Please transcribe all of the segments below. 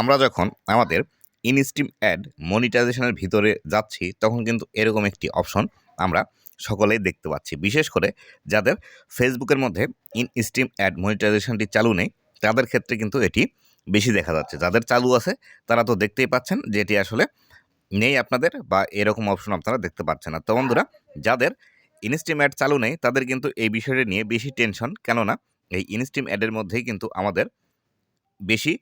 আমরা যখন আমাদের ইনস্টিম অ্যাড মনিটাইজেশনের ভিতরে যাচ্ছি, তখন কিন্তু এরকম একটি অপশন আমরা সকলেই দেখতে পাচ্ছি। বিশেষ করে যাদের ফেসবুকের মধ্যে ইন অ্যাড মনিটাইজেশনটি চালু নেই, তাদের ক্ষেত্রে কিন্তু এটি বেশি দেখা যাচ্ছে। যাদের চালু আছে, তারা তো দেখতেই পাচ্ছেন যে এটি আসলে নেই আপনাদের বা এরকম অপশন আপনারা দেখতে পাচ্ছেন না। তো বন্ধুরা, যাদের ইনস্ট্রিম অ্যাড চালু নেই, তাদের কিন্তু এই বিষয়টি নিয়ে বেশি টেনশন কেননা, এই ইনস্ট্রিম অ্যাডের মধ্যেই কিন্তু আমাদের বেশি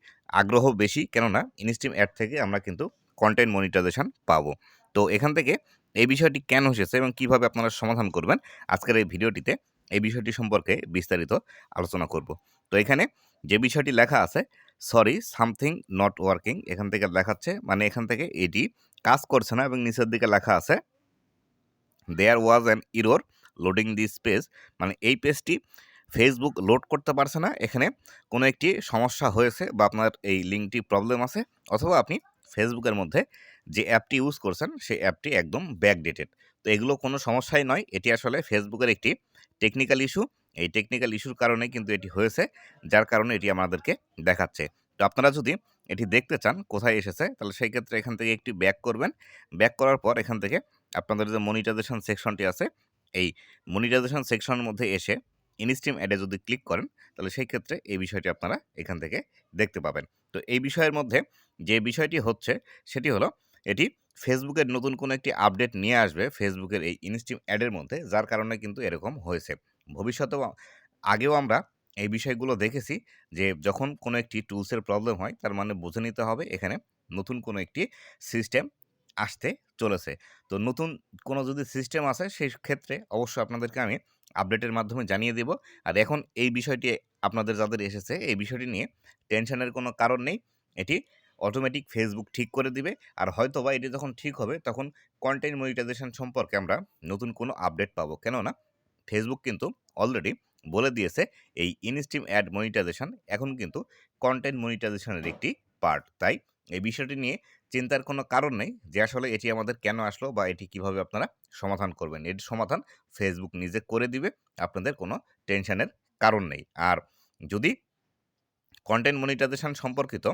আগ্রহ বেশি। কেননা ইনস্ট্রিম অ্যাড থেকে আমরা কিন্তু কন্টেন্ট মনিটাইজেশন পাবো। তো এখান থেকে এই বিষয়টি কেন এসেছে এবং কীভাবে আপনারা সমাধান করবেন, আজকের এই ভিডিওটিতে এই বিষয়টি সম্পর্কে বিস্তারিত আলোচনা করব। তো এখানে যে বিষয়টি লেখা আছে সরি সামথিং নট ওয়ার্কিং এখান থেকে লেখাচ্ছে মানে এখান থেকে এটি কাজ করছে না এবং নিচের দিকে লেখা আছে there was an error loading the space মানে এই পেজটি ফেসবুক লোড করতে পারছে না। এখানে কোনো একটি সমস্যা হয়েছে বা আপনার এই লিঙ্কটি প্রবলেম আছে অথবা আপনি ফেসবুকের মধ্যে যে অ্যাপটি ইউজ করছেন, সেই অ্যাপটি একদম ব্যাকডেটেড তো এগুলো কোনো সমস্যাই নয়। এটি আসলে ফেসবুকের একটি টেকনিক্যাল ইস্যু এই টেকনিক্যাল ইস্যুর কারণে কিন্তু এটি হয়েছে, যার কারণে এটি আমাদেরকে দেখাচ্ছে। তো আপনারা যদি এটি দেখতে চান, কোথায় এসেছে, তাহলে সেই ক্ষেত্রে এখান থেকে একটি ব্যাক করবেন। ব্যাক করার পর এখান থেকে আপনাদের যে মনিটাইজেশন সেকশনটি আছে, এই মনিটাইজেশন সেকশনের মধ্যে এসে ইনস্ট্রিম অ্যাডে যদি ক্লিক করেন, তাহলে সেই ক্ষেত্রে এই বিষয়টি আপনারা এখান থেকে দেখতে পাবেন। তো এই বিষয়ের মধ্যে যে বিষয়টি হচ্ছে, সেটি হলো এটি ফেসবুকের নতুন কোনো একটি আপডেট নিয়ে আসবে ফেসবুকের এই ইনস্ট্রিম অ্যাডের মধ্যে, যার কারণে কিন্তু এরকম হয়েছে। ভবিষ্যতেও আগেও আমরা এই বিষয়গুলো দেখেছি যে যখন কোনো একটি টুলসের প্রবলেম হয়, তার মানে বুঝে নিতে হবে এখানে নতুন কোনো একটি সিস্টেম আসতে চলেছে। তো নতুন কোনো যদি সিস্টেম আসে, সেই ক্ষেত্রে অবশ্যই আপনাদেরকে আমি আপডেটের মাধ্যমে জানিয়ে দেব। আর এখন এই বিষয়টি আপনাদের যাদের এসেছে, এই বিষয়টি নিয়ে টেনশনের কোনো কারণ নেই। এটি অটোমেটিক ফেসবুক ঠিক করে দিবে। আর হয়তো বা এটি যখন ঠিক হবে, তখন কন্টেন্ট মনিটাইজেশন সম্পর্কে আমরা নতুন কোনো আপডেট পাবো। কেননা ফেসবুক কিন্তু অলরেডি বলে দিয়েছে, এই ইনস্ট্রিম অ্যাড মনিটাইজেশন এখন কিন্তু কন্টেন্ট মনিটাইজেশনের একটি পার্ট তাই এই বিষয়টি নিয়ে চিন্তার কোনো কারণ নেই যে আসলে এটি আমাদের কেন আসলো বা এটি কীভাবে আপনারা সমাধান করবেন। এর সমাধান ফেসবুক নিজে করে দিবে, আপনাদের কোনো টেনশনের কারণ নেই। আর যদি কন্টেন্ট মনিটাইজেশন সম্পর্কিত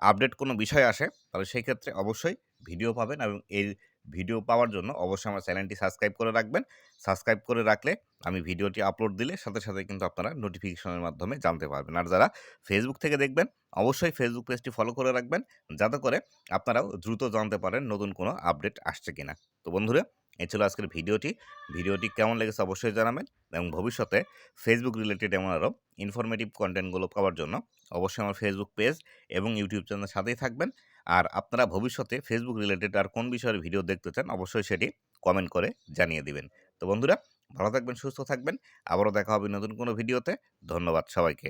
আপডেট কোনো বিষয় আসে, তাহলে সেই ক্ষেত্রে অবশ্যই ভিডিও পাবেন এবং এই ভিডিও পাওয়ার জন্য অবশ্যই আমার চ্যানেলটি সাবস্ক্রাইব করে রাখবেন। সাবস্ক্রাইব করে রাখলে আমি ভিডিওটি আপলোড দিলে সাথে সাথে কিন্তু আপনারা নোটিফিকেশনের মাধ্যমে জানতে পারবেন। আর যারা ফেসবুক থেকে দেখবেন, অবশ্যই ফেসবুক পেজটি ফলো করে রাখবেন যাতে করে আপনারাও দ্রুত জানতে পারেন নতুন কোনো আপডেট আসছে কিনা। তো বন্ধুরা এই ছিল আজকের ভিডিওটি। ভিডিওটি কেমন লেগেছে অবশ্যই জানাবেন এবং ভবিষ্যতে ফেসবুক রিলেটেড এমন আরও ইনফরমেটিভ কন্টেন্টগুলো পাওয়ার জন্য অবশ্যই আমার ফেসবুক পেজ এবং ইউটিউব চ্যানেলের সাথেই থাকবেন। আর আপনারা ভবিষ্যতে ফেসবুক রিলেটেড আর কোন বিষয়ের ভিডিও দেখতে চান, অবশ্যই সেটি কমেন্ট করে জানিয়ে দিবেন। তো বন্ধুরা, ভালো থাকবেন, সুস্থ থাকবেন। আবারও দেখা হবে নতুন কোনো ভিডিওতে ধন্যবাদ সবাইকে।